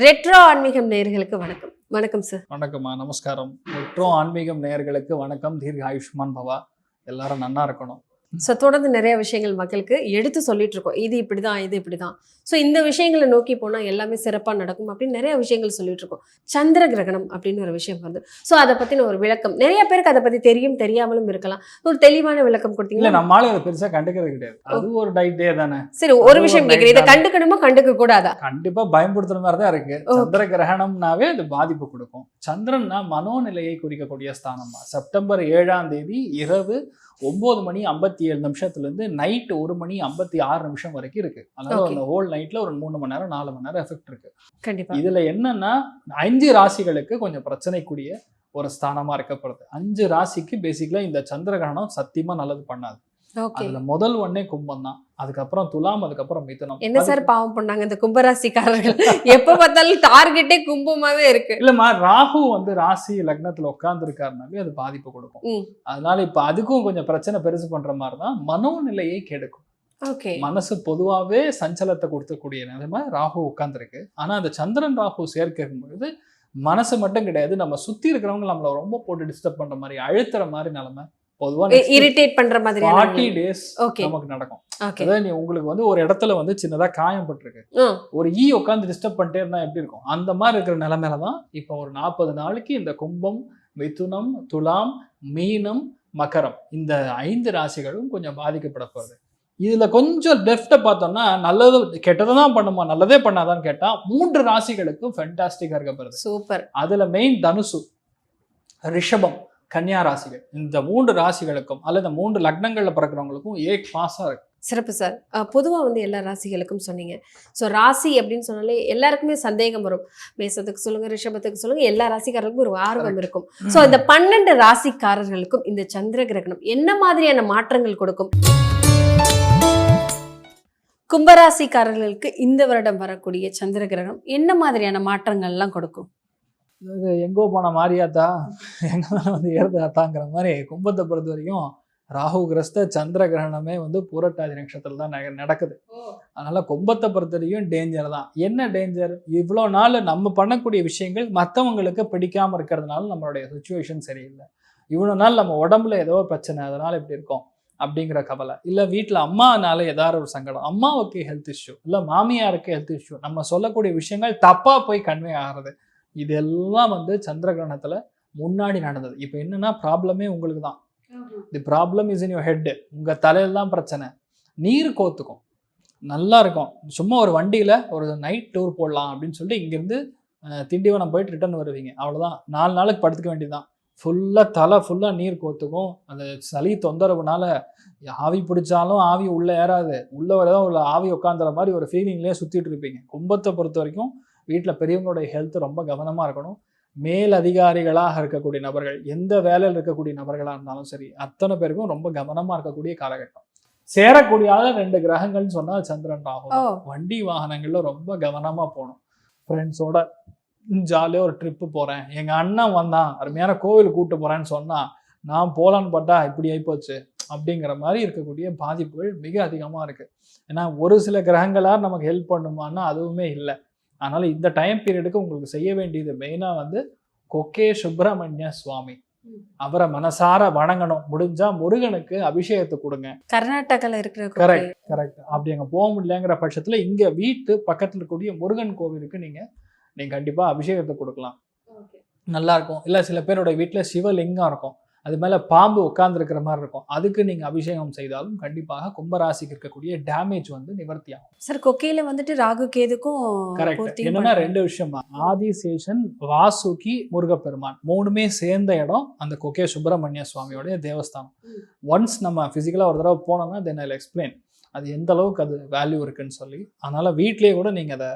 Retro ஆன்மீகம் நேயர்களுக்கு வணக்கம். வணக்கம் சார் வணக்கம்மா. நமஸ்காரம். மெட்ரோ ஆன்மீகம் நேயர்களுக்கு வணக்கம். தீர்க்க ஆயுஷ்மான் பவா. எல்லாரும் நன்னா இருக்கணும். ஸோ தொடர்ந்து நிறைய விஷயங்கள் மக்களுக்கு எடுத்து சொல்லிட்டு இருக்கோம் இது இப்படிதான் இது இப்படிதான். ஸோ இந்த விஷயங்களை நோக்கி போனால் எல்லாமே சிறப்பாக நடக்கும் அப்படின்னு நிறைய விஷயங்கள் சொல்லிட்டு இருக்கோம் சந்திர கிரகணம் அப்படின்னு ஒரு விஷயம் வருது. ஸோ அதை பற்றின ஒரு விளக்கம். நிறைய பேருக்கு அதை பற்றி தெரியும் தெரியாமலும் இருக்கலாம். ஒரு தெளிவான விளக்கம் இல்ல கொடுத்தீங்களா நம்மளால அதை பெருசா கண்டுக்கிறது கிடையாது. அது ஒரு டைட் டே தானே. சரி ஒரு விஷயம் கேட்குறேன் இதை கண்டுக்கணுமா கண்டுக்க கூடாதா? கண்டிப்பா பயன்படுத்துற மாதிரி தான் இருக்கு. சந்திர கிரகணம்னாவே அது பாதிப்பு கொடுக்கும். சந்திரன்னா மனோநிலையை குறிக்கக்கூடிய ஸ்தானமா செப்டம்பர் ஏழாம் தேதி இரவு ஒன்பது மணி ஐம்பத்தி ஏழு நிமிஷத்துல இருந்து நைட் ஒரு மணி ஐம்பத்தி ஆறு நிமிஷம் வரைக்கும் இருக்கு. அதனால. அந்த ஹோல் நைட்ல ஒரு மூணு மணி நேரம் நாலு மணி நேரம் எஃபெக்ட் இருக்கு. கண்டிப்பா. இதுல என்னன்னா அஞ்சு ராசிகளுக்கு கொஞ்சம் பிரச்சனைக்குரிய ஒரு ஸ்தானமா இருக்கப்படுது. அஞ்சு ராசிக்கு பேசிக்கலா இந்த சந்திர கிரகணம் சத்தியமா நல்லது பண்ணாது. அதுல முதல் ஒன்னே கும்பம் தான் அதுக்கப்புறம் துலாம் அதுக்கப்புறம் மிதுனம். என்ன சார் பாவம் பண்ணாங்க இந்த கும்பராசிக்காரர்கள்? எப்ப பார்த்தாலும் டார்கெட்டே கும்பமாவே இருக்கு. இல்லம்மா ராகு வந்து ராசி லக்னத்துல உட்கார்ந்து இருக்காருனாலே அது பாதிப்பு கொடுக்கும். அதனால இப்ப அதுக்கும் கொஞ்சம் பிரச்சனை பெருசு பண்ற மாதிரி தான் மனோநிலையை கெடுக்கும். ஓகே. மனசு பொதுவாவே சஞ்சலத்தை கொடுக்கக்கூடிய நிலைமை ராகு உட்கார்ந்துருக்கு. ஆனா அந்த சந்திரன் ராகு சேர்க்கும் பொழுது மனசு மட்டும் கிடையாது நம்ம சுத்தி இருக்கிறவங்க நம்மள ரொம்ப போட்டு டிஸ்டர்ப் பண்ற மாதிரி அழுத்துற மாதிரி நிலைமை பொதுவா இரிட்டேட் பண்ற ஃபார்ட்டி மாதிரி டேஸ் ஓகே நமக்கு நடக்கும். ஓகே அதாவது நீ உங்களுக்கு வந்து ஒரு இடத்துல வந்து சின்னதா காயம் பட்டிருக்கு. ஒரு ஈ உட்காந்து டிஸ்டர்ப் பண்ணிட்டே இருந்தா எப்படி இருக்கும்? அந்த மாதிரி இருக்கிற நிலைமையில தான் இப்போ ஒரு நாற்பது நாளைக்கு இந்த கும்பம் மிதுனம் துலாம் மீனம் மகரம் இந்த ஐந்து ராசிகளும் கொஞ்சம் பாதிக்கப்பட போகுது. இதுல கொஞ்சம் டெஃப்ட பார்த்தோம்னா நல்லது கெட்டதை தான் பண்ணுமா? நல்லதே பண்ணாதான்னு கேட்டா மூன்று ராசிகளுக்கும் ஃபென்டாஸ்டிக்கா இருக்கப்படுது சூப்பர் அதுல மெயின் தனுசு ரிஷபம். கன்னியா ராசிகள். இந்த மூன்று ராசிகளுக்கும் அல்லது மூன்று லக்னங்கள்ல பிறக்கிறவங்களுக்கும் ஏ கிளாஸா இருக்கு. சிறப்பு சார். பொதுவாக வந்து எல்லா ராசிகளுக்கும் சொன்னீங்க. ஸோ ராசி அப்படின்னு சொன்னாலே எல்லாருக்குமே சந்தேகம் வரும். மேசத்துக்கு சொல்லுங்க ரிஷபத்துக்கு சொல்லுங்க எல்லா ராசிக்காரர்களுக்கும் ஒரு ஆர்வம். இருக்கும். ஸோ இந்த பன்னெண்டு ராசிக்காரர்களுக்கும் இந்த சந்திர கிரகணம் என்ன மாதிரியான மாற்றங்கள் கொடுக்கும்? கும்பராசிக்காரர்களுக்கு இந்த வருடம் வரக்கூடிய சந்திர கிரகணம் என்ன மாதிரியான மாற்றங்கள்லாம் கொடுக்கும்? இது எங்கோ போன மாரியாத்தா? எங்க வந்து ஏறுதாத்தாங்கிற மாதிரி கும்பத்தை பொறுத்த வரைக்கும் ராகு கிரஸ்த சந்திர கிரகணமே வந்து பூரட்டாதி நட்சத்திரம் தான் நடக்குது. அதனால கும்பத்தை பொறுத்த வரைக்கும் டேஞ்சர் தான். என்ன டேஞ்சர் இவ்வளோ நாள் நம்ம பண்ணக்கூடிய விஷயங்கள் மற்றவங்களுக்கு பிடிக்காம இருக்கிறதுனால நம்மளுடைய சுச்சுவேஷன் சரியில்லை. இவ்வளோ நாள் நம்ம உடம்புல ஏதோ பிரச்சனை அதனால இப்படி இருக்கோம் அப்படிங்கிற கவலை. இல்லை வீட்டில் அம்மானால ஏதாவது ஒரு சங்கடம். அம்மாவுக்கு ஹெல்த் இஷ்யூ இல்லை மாமியாருக்கு ஹெல்த் இஷ்யூ நம்ம சொல்லக்கூடிய விஷயங்கள் தப்பாக போய் கன்வே ஆகிறது. இதெல்லாம் வந்து சந்திர கிரகணத்துல முன்னாடி நடந்தது. இப்போ என்னன்னா ப்ராப்ளமே உங்களுக்கு தான். The problem is in your head உங்க தலையில தான் பிரச்சனை. நீர் கோத்துக்கும். நல்லா இருக்கும். சும்மா ஒரு வண்டியில ஒரு நைட் டூர் போடலாம் அப்படின்னு சொல்லிட்டு இங்கேருந்து திண்டிவனம் போயிட்டு ரிட்டர்ன் வருவீங்க. அவ்வளவுதான். நாலு நாளுக்கு படுத்துக்க வேண்டியதுதான். ஃபுல்லாக தலை ஃபுல்லாக நீர் கோத்துக்கும். அந்த சளி தொந்தரவுனால ஆவி பிடிச்சாலும் ஆவி உள்ளே ஏறாது. உள்ளே வரதான் உள்ள ஆவி உட்காந்துற மாதிரி ஒரு ஃபீலிங்லேயே சுற்றிட்டு இருப்பீங்க. கும்பத்தை பொறுத்த வரைக்கும் வீட்டில் பெரியவங்களுடைய ஹெல்த் ரொம்ப கவனமாக இருக்கணும். மேல் அதிகாரிகளாக இருக்கக்கூடிய நபர்கள் எந்த வேலையில் இருக்கக்கூடிய நபர்களாக இருந்தாலும் சரி அத்தனை பேருக்கும் ரொம்ப கவனமாக இருக்கக்கூடிய காலகட்டம். சேரக்கூடிய ரெண்டு கிரகங்கள்னு சொன்னால் சந்திரன் ராகு ஓ. வண்டி வாகனங்கள்ல ரொம்ப கவனமா போகணும். ஃப்ரெண்ட்ஸோட ஜாலியாக ஒரு ட்ரிப்பு போறேன். எங்க அண்ணன் வந்தான். அருமையான கோவில் கூட்டு போறேன்னு சொன்னா நான் போலான்னு பார்த்தா இப்படி ஆயிப்போச்சு. அப்படிங்கிற மாதிரி இருக்கக்கூடிய பாதிப்புகள் மிக அதிகமா இருக்கு. ஏன்னா ஒரு சில கிரகங்களா நமக்கு ஹெல்ப் பண்ணுமான்னா அதுவுமே இல்லை. அதனால இந்த டைம் பீரியடுக்கு உங்களுக்கு செய்ய வேண்டியது மெயினா வந்து கொக்கே சுப்பிரமணிய சுவாமி. அவரை மனசார வணங்கணும். முடிஞ்சா முருகனுக்கு அபிஷேகத்தை கொடுங்க. கர்நாடகால இருக்கிற கரெக்ட் கரெக்ட் அப்படி அங்கே போக முடியலங்கிற பட்சத்தில் இங்கே வீட்டு பக்கத்தில் இருக்கக்கூடிய முருகன் கோவிலுக்கு நீங்கள் நீங்கள் கண்டிப்பாக அபிஷேகத்தை கொடுக்கலாம். நல்லா இருக்கும். இல்லை சில பேரோட வீட்டில் சிவலிங்கம் இருக்கும். அது மேலே பாம்பு உட்கார்ந்துருக்கிற மாதிரி இருக்கும். அதுக்கு நீங்கள் அபிஷேகம் செய்தாலும் கண்டிப்பாக கும்பராசிக்கு இருக்கக்கூடிய டேமேஜ் வந்து நிவர்த்தி ஆகும். சார் கொக்கையில வந்துட்டு ராகு கேதுக்கும் கரெக்ட் என்னன்னா. ரெண்டு விஷயமா ஆதிசேஷன் வாசுகி முருகப்பெருமான். மூணுமே சேர்ந்த இடம் அந்த கொக்கே சுப்பிரமணிய சுவாமியோடைய தேவஸ்தானம். ஒன்ஸ் நம்ம ஃபிசிக்கலாக ஒரு தடவை போனோம்னா தென் ஐ எக்ஸ்பிளைன் அது எந்த அளவுக்கு அது வேல்யூ இருக்குன்னு சொல்லி. அதனால வீட்லயே கூட நீங்கள் அதை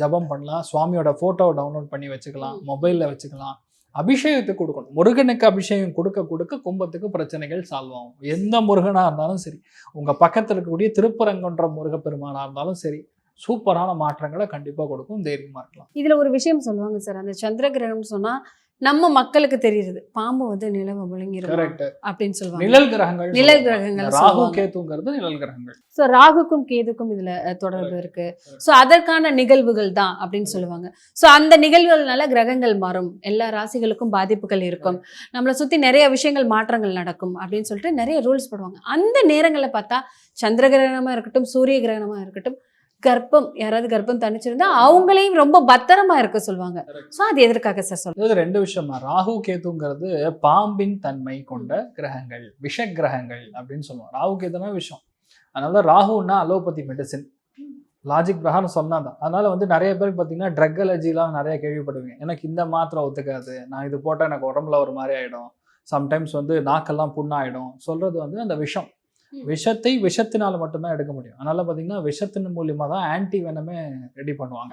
ஜபம் பண்ணலாம். சுவாமியோட ஃபோட்டோவை டவுன்லோட் பண்ணி வச்சுக்கலாம். மொபைலில் வச்சுக்கலாம். அபிஷேகத்தை கொடுக்கணும். முருகனுக்கு அபிஷேகம் கொடுக்க கொடுக்க கும்பத்துக்கு பிரச்சனைகள் சால்வ் ஆகும். எந்த முருகனாக இருந்தாலும் சரி உங்கள் பக்கத்தில் இருக்கக்கூடிய திருப்பரங்குன்ற முருகப்பெருமானாக இருந்தாலும் சரி சூப்பரான மாற்றங்களை கண்டிப்பா கொடுக்கும். தைரியமா இருக்கலாம் இதுல ஒரு விஷயம் சொல்லுவாங்க சார். அந்த சந்திர கிரகணம் சொன்னா நம்ம மக்களுக்கு தெரியுது. பாம்பு வந்து நிலவை கரெக்ட் அப்படின்னு சொல்லுவாங்க. நிழல் கிரகங்கள் நிழல். கிரகங்கள் ராகு. கேத்துங்கிறது நிழல் கிரகங்கள். ஸோ ராகுக்கும் கேதுக்கும் இதுல தொடர்பு இருக்கு. ஸோ அதற்கான நிகழ்வுகள் தான் அப்படின்னு சொல்லுவாங்க. ஸோ அந்த நிகழ்வுகள்னால கிரகங்கள் மாறும். எல்லா ராசிகளுக்கும் பாதிப்புகள் இருக்கும். நம்மளை சுத்தி நிறைய விஷயங்கள் மாற்றங்கள் நடக்கும் அப்படின்னு சொல்லிட்டு நிறைய ரூல்ஸ் போடுவாங்க. அந்த நேரங்களில் பார்த்தா சந்திர கிரகணமா இருக்கட்டும் சூரிய கிரகணமா இருக்கட்டும் கர்ப்பம் யாராவது கர்ப்பம் தனிச்சிருந்தா அவங்களையும் ரொம்ப பத்திரமா இருக்க சொல்லுவாங்க. ஸோ அது எதற்காக சார் சொல்லுங்க இது ரெண்டு விஷயமா ராகு கேத்துங்கிறது பாம்பின் தன்மை கொண்ட கிரகங்கள் விஷ கிரகங்கள் அப்படின்னு சொல்லுவோம். ராகு கேதுனா விஷம். அதனால ராகுன்னா அலோபதி மெடிசின் லாஜிக் பிரகாரம் சொன்னாதான். அதனால வந்து நிறைய பேருக்கு பார்த்தீங்கன்னா ட்ரக் அலர்ஜிலாம் நிறைய கேள்விப்படுவீங்க. எனக்கு இந்த மாத்திரை ஒத்துக்காது. நான் இது போட்டால் எனக்கு உடம்புல ஒரு மாதிரி ஆயிடும். சம்டைம்ஸ் வந்து நாக்கெல்லாம் புண்ணாயிடும். சொல்றது வந்து அந்த விஷம். விஷத்தை விஷத்தினால மட்டும்தான் எடுக்க முடியும். அதனால பார்த்தீங்கன்னா விஷத்தின் மூலியமா தான் ஆன்டி வெனமே ரெடி பண்ணுவாங்க.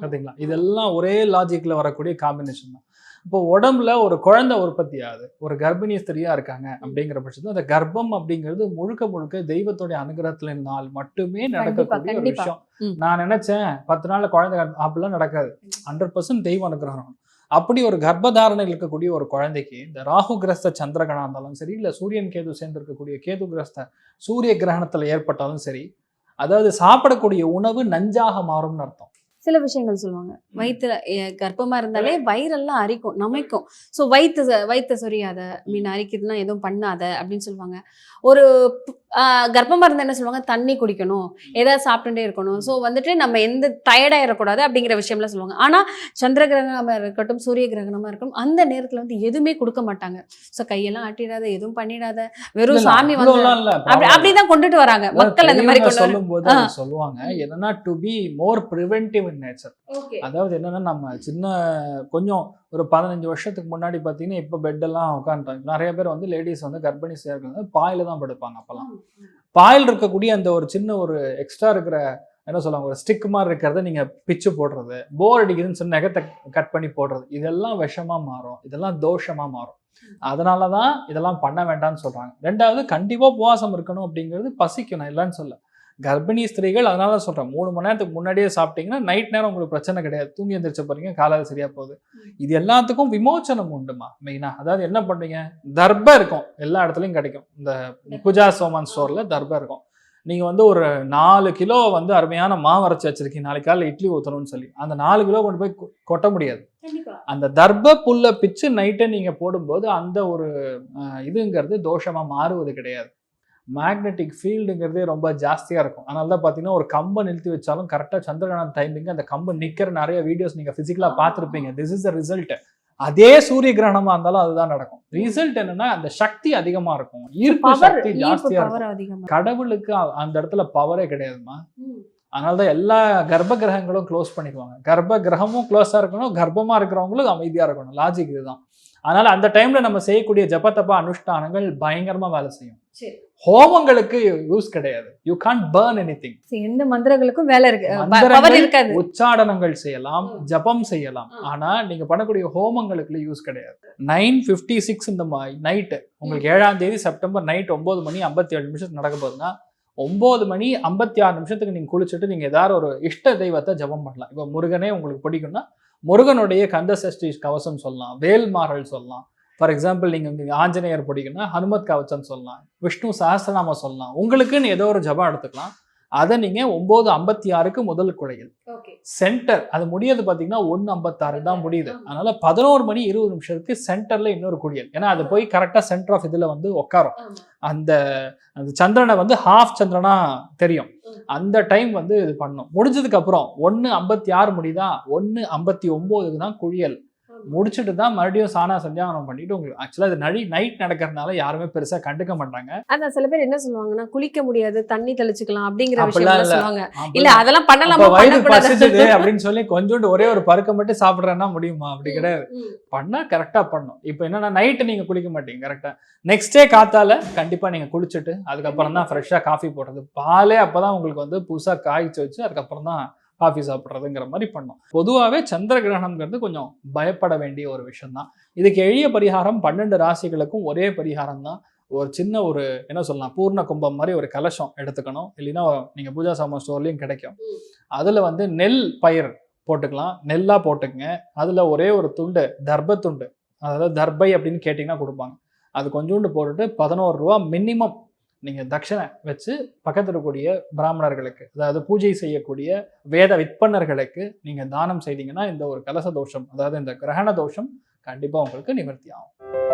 பார்த்தீங்களா இதெல்லாம் ஒரே லாஜிக்ல வரக்கூடிய காம்பினேஷன் தான். இப்போ உடம்புல ஒரு குழந்தை உற்பத்தி ஆகுது ஒரு கர்ப்பிணி ஸ்திரியா இருக்காங்க அப்படிங்கிற பட்சத்துல அந்த கர்ப்பம் அப்படிங்கிறது முழுக்க முழுக்க தெய்வத்துடைய அனுகிரகத்தினால் மட்டுமே நடக்கக்கூடிய ஒரு. விஷயம். நான் நினைச்சேன் பத்து நாள்ல குழந்தை அப்படிலாம் நடக்காது. ஹண்ட்ரட் பர்சன்ட் தெய்வ அனுகிரகம். அப்படி ஒரு கர்ப்பதாரணையில் இருக்கக்கூடிய ஒரு குழந்தைக்கு இந்த ராகு கிரஸ்த சந்திரகணா இருந்தாலும் சரி இல்ல சூரியன் கேது சேர்ந்து இருக்கக்கூடிய கேது கிரஸ்த சூரிய கிரகணத்துல ஏற்பட்டாலும் சரி அதாவது சாப்பிடக்கூடிய உணவு நஞ்சாக மாறும்னு அர்த்தம். சில விஷயங்கள் சொல்லுவாங்க. வயிற்றுல எ- கர்ப்பமா இருந்தாலே வயிறெல்லாம் அரிக்கும் நமைக்கும். ஸோ வயிற்று வயிற்று சொரியாத மீன் அரிக்குதுன்னா எதுவும் பண்ணாத அப்படின்னு சொல்லுவாங்க. ஒரு பு- ஆஹ் கர்ப்பமா இருந்தா என்ன சொல்லுவாங்க? தண்ணி குடிக்கணும். ஏதாவது சாப்பிட்டுட்டே இருக்கணும். ஸோ வந்துட்டு நம்ம எந்த டயர்டாயிடக்கூடாது அப்படிங்கிற விஷயம்லாம் சொல்லுவாங்க. ஆனா சந்திர கிரகணமா இருக்கட்டும் சூரிய கிரகணமா இருக்கட்டும் அந்த நேரத்துல வந்து எதுவுமே கொடுக்க மாட்டாங்க. ஸோ கையெல்லாம் ஆட்டிடாத எதுவும் பண்ணிடாத. வெறும் சாமி வந்து அப்படி. அப்படிதான் கொண்டுட்டு வராங்க. மக்கள் அந்த மாதிரி கொண்டு சொல்லும்போது சொல்லுவாங்க என்னன்னா to be more preventive in nature அதாவது என்னன்னா நம்ம சின்ன கொஞ்சம் ஒரு பதினஞ்சு வருஷத்துக்கு முன்னாடி பார்த்தீங்கன்னா இப்போ பெட்டெல்லாம் உட்காந்துட்டாங்க நிறைய பேர் வந்து லேடிஸ் வந்து கர்ப்பிணி சேர்க்கிறது பாயில தான் படுப்பாங்க அப்பெல்லாம். பாயில் இருக்கக்கூடிய அந்த ஒரு சின்ன ஒரு எக்ஸ்ட்ரா இருக்கிற என்ன சொல்லுவாங்க ஒரு ஸ்டிக் மாதிரி இருக்கிறத நீங்க பிச்சு போடுறது போர் அடிக்குதுன்னு சொல்லி நகத்தை கட் பண்ணி போடுறது இதெல்லாம் விஷமா மாறும். இதெல்லாம் தோஷமா மாறும். அதனால தான் இதெல்லாம் பண்ண வேண்டாம்னு சொல்றாங்க. ரெண்டாவது கண்டிப்பா உபவாசம் இருக்கணும் அப்படிங்கிறது பசிக்கணும் இல்லைன்னு சொல்ல கர்ப்பிணி ஸ்திரீகள் அதனால தான் சொல்றேன். மூணு மணி நேரத்துக்கு முன்னாடியே சாப்பிட்டீங்கன்னா நைட் நேரம் உங்களுக்கு பிரச்சனை கிடையாது. தூங்கி எந்திரிச்ச போறீங்க காலையில் சரியா போகுது. இது எல்லாத்துக்கும் விமோச்சனம் உண்டுமா? மெயினா அதாவது என்ன பண்றீங்க தர்ப இருக்கும். எல்லா இடத்துலயும் கிடைக்கும். இந்த பூஜா சோமான் ஸ்டோர்ல தர்ப இருக்கும். நீங்க வந்து ஒரு நாலு கிலோ வந்து அருமையான மாவு அரைச்சி வச்சிருக்கீங்க. நாளைக்கு காலையில் இட்லி ஊற்றணும்னு சொல்லி. அந்த நாலு கிலோ கொண்டு போய் கொட்ட முடியாது. அந்த தர்ப புல்ல பிச்சு நைட்டை நீங்க போடும்போது அந்த ஒரு இதுங்கிறது தோஷமா மாறுவது கிடையாது. மேக்னெட்டிக் ஃபீல்டுங்கிறதே ரொம்ப ஜாஸ்தியா இருக்கும். அதனால தான் பார்த்தீங்கன்னா ஒரு கம்பை நிறுத்தி வச்சாலும் கரெக்டாக சந்திரகிரகணம் டைமிங் அந்த கம்பு நிக்கிற நிறைய வீடியோஸ் நீங்க பிசிக்கலா ஆமா, பார்த்துருப்பீங்க. திஸ் இஸ் த ரிசல்ட் அதே சூரிய கிரகணமா இருந்தாலும் அதுதான் நடக்கும். ரிசல்ட் என்னன்னா அந்த சக்தி அதிகமா இருக்கும். ஈர்ப்பு சக்தி ஜாஸ்தியா இருக்கும். கடவுளுக்கு அந்த இடத்துல பவரே கிடையாதுமா அதனாலதான் எல்லா கர்ப்ப கிரகங்களும் க்ளோஸ் பண்ணிக்குவாங்க. கர்ப்ப கிரகமும் க்ளோஸா இருக்கணும் கர்ப்பமா இருக்கிறவங்களும் அமைதியா இருக்கணும். லாஜிக் இதுதான். அதனால அந்த டைம்ல நம்ம செய்யக்கூடிய ஜபத்தப்பா அனுஷ்டானங்கள் பயங்கரமா வேலை செய்யும். ஹோமங்களுக்கு யூஸ் கிடையாது. You can burn anything எந்த மந்திரங்களுக்கும் வேலை இருக்கு. உச்சாடனங்கள் செய்யலாம். ஜபம் செய்யலாம். ஆனா நீங்க பண்ணக்கூடிய ஹோமங்களுக்கு யூஸ் கிடையாது. நைன் பிப்டி சிக்ஸ் இந்த நைட்டு உங்களுக்கு ஏழாம் தேதி செப்டம்பர் நைட் ஒன்பது மணி ஐம்பத்தி ஏழு நிமிஷத்துக்கு நடக்க போகுதுன்னா ஒன்பது மணி ஐம்பத்தி ஆறு நிமிஷத்துக்கு நீங்க குளிச்சுட்டு நீங்க ஏதாவது ஒரு இஷ்ட தெய்வத்தை ஜபம் பண்ணலாம். இப்போ முருகனே உங்களுக்கு பிடிக்கும்னா முருகனுடைய கந்த சஷ்டி கவசம் சொல்லலாம் வேல்மாறல் சொல்லலாம். ஃபார் எக்ஸாம்பிள் நீங்கள் இங்க ஆஞ்சநேயர் பிடிக்கும்னா ஹனுமத் கவச்சம் சொல்லலாம் விஷ்ணு சஹஸ்ரநாமம் சொல்லலாம். உங்களுக்குன்னு ஏதோ ஒரு ஜபம் எடுத்துக்கலாம். அதை நீங்க ஒன்பது ஐம்பத்தி ஆறுக்கு முதல் குழையில் சென்டர் அது முடியாது பாத்தீங்கன்னா ஒன்னு ஐம்பத்தாறு தான் முடியுது. அதனால பதினோரு மணி இருபது நிமிஷத்துக்கு சென்டர்ல இன்னொரு குடியல் ஏன்னா அது போய் கரெக்டா சென்டர் ஆஃப் இதுல வந்து உட்காரும் அந்த அந்த சந்திரனை வந்து ஹாஃப் சந்திரனா தெரியும். அந்த டைம் வந்து இது பண்ணும். முடிஞ்சதுக்கு அப்புறம் ஒன்னு ஐம்பத்தி ஆறு முடியுதா? ஒன்னு ஐம்பத்தி ஒன்பதுக்கு தான் குழியல் முடிச்சுட்டு தான் மறுபடியும் சானா சந்தியாவனம் பண்ணிட்டு உங்களுக்கு ஆக்சுவலா இது நடி நைட் நடக்கிறதுனால யாருமே பெருசா கண்டுக்க மாட்டாங்க. அதான் சில பேர் என்ன சொல்லுவாங்கன்னா குளிக்க முடியாது தண்ணி தெளிச்சுக்கலாம் அப்படிங்கிற விஷயம். சொல்லுவாங்க. இல்ல அதெல்லாம் பண்ணலாமா? வயிறு பசிச்சது அப்படின்னு சொல்லி கொஞ்சோண்டு ஒரே ஒரு பருக்க மட்டும் சாப்பிடுறேன்னா முடியுமா? அப்படி கிடையாது. பண்ணா கரெக்டா பண்ணும். இப்போ என்னன்னா நைட்டு நீங்க குளிக்க மாட்டீங்க கரெக்டா நெக்ஸ்ட் டே காத்தால கண்டிப்பா நீங்க குளிச்சுட்டு அதுக்கப்புறம் தான் ஃப்ரெஷ்ஷா காஃபி போடுறது. பாலே அப்பதான் உங்களுக்கு வந்து புதுசா காய்ச்சி வச்சு அதுக்கப்புறம் தான் காஃபி சாப்பிட்றதுங்கிற மாதிரி பண்ணும். பொதுவாகவே சந்திர கிரகணம்ங்கிறது கொஞ்சம் பயப்பட வேண்டிய ஒரு விஷயம்தான். இதுக்கு எளிய பரிகாரம் பன்னெண்டு ராசிகளுக்கும் ஒரே பரிகாரம் தான் ஒரு சின்ன ஒரு என்ன சொல்லலாம் பூர்ண கும்பம் மாதிரி ஒரு கலசம் எடுத்துக்கணும். இல்லைன்னா நீங்கள் பூஜா சாமான் ஸ்டோர்லேயும் கிடைக்கும். அதில் வந்து நெல் பயிர் போட்டுக்கலாம். நெல்லாக போட்டுக்கங்க. அதில் ஒரே ஒரு துண்டு தர்ப துண்டு அதாவது தர்பை அப்படின்னு கேட்டிங்கன்னா கொடுப்பாங்க. அது கொஞ்சோண்டு போட்டுட்டு பதினோரு ரூபா மினிமம் நீங்கள் தட்சணை வச்சு பக்கத்தில் இருக்கக்கூடிய பிராமணர்களுக்கு அதாவது பூஜை செய்யக்கூடிய வேத விற்பனர்களுக்கு நீங்கள் தானம் செய்தீங்கன்னா இந்த ஒரு கலச தோஷம் அதாவது இந்த கிரகண தோஷம் கண்டிப்பாக உங்களுக்கு நிவர்த்தி ஆகும்